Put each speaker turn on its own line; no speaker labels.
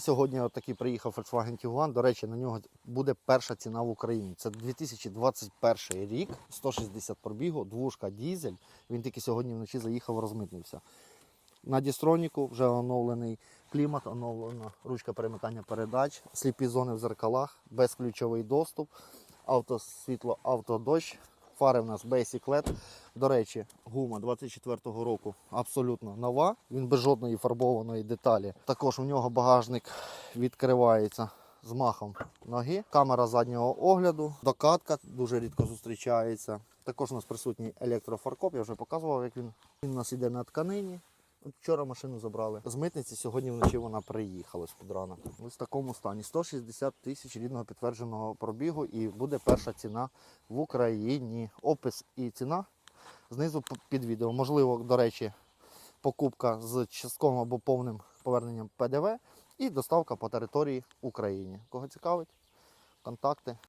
Сьогодні отакий приїхав Volkswagen Tiguan. До речі, на нього буде перша ціна в Україні. Це 2021 рік, 160 пробігу, двушка дізель. Він тільки сьогодні вночі заїхав, розмитнився. На дістроніку вже оновлений клімат, оновлена ручка перемикання передач, сліпі зони в зеркалах, безключовий доступ, автосвітло, автодощ. Фари в нас Basic LED. До речі, гума 24-го року абсолютно нова. Він без жодної фарбованої деталі. Також у нього багажник відкривається з махом ноги. Камера заднього огляду, докатка дуже рідко зустрічається. Також у нас присутній електрофаркоп. Я вже показував, як він. Він у нас іде на тканині. Вчора машину забрали з митниці, сьогодні вночі вона приїхала з-під рана. Ось в такому стані. 160 тисяч рідного підтвердженого пробігу і буде перша ціна в Україні. Опис і ціна знизу під відео. Можливо, до речі, покупка з частковим або повним поверненням ПДВ і доставка по території України. Кого цікавить? Контакти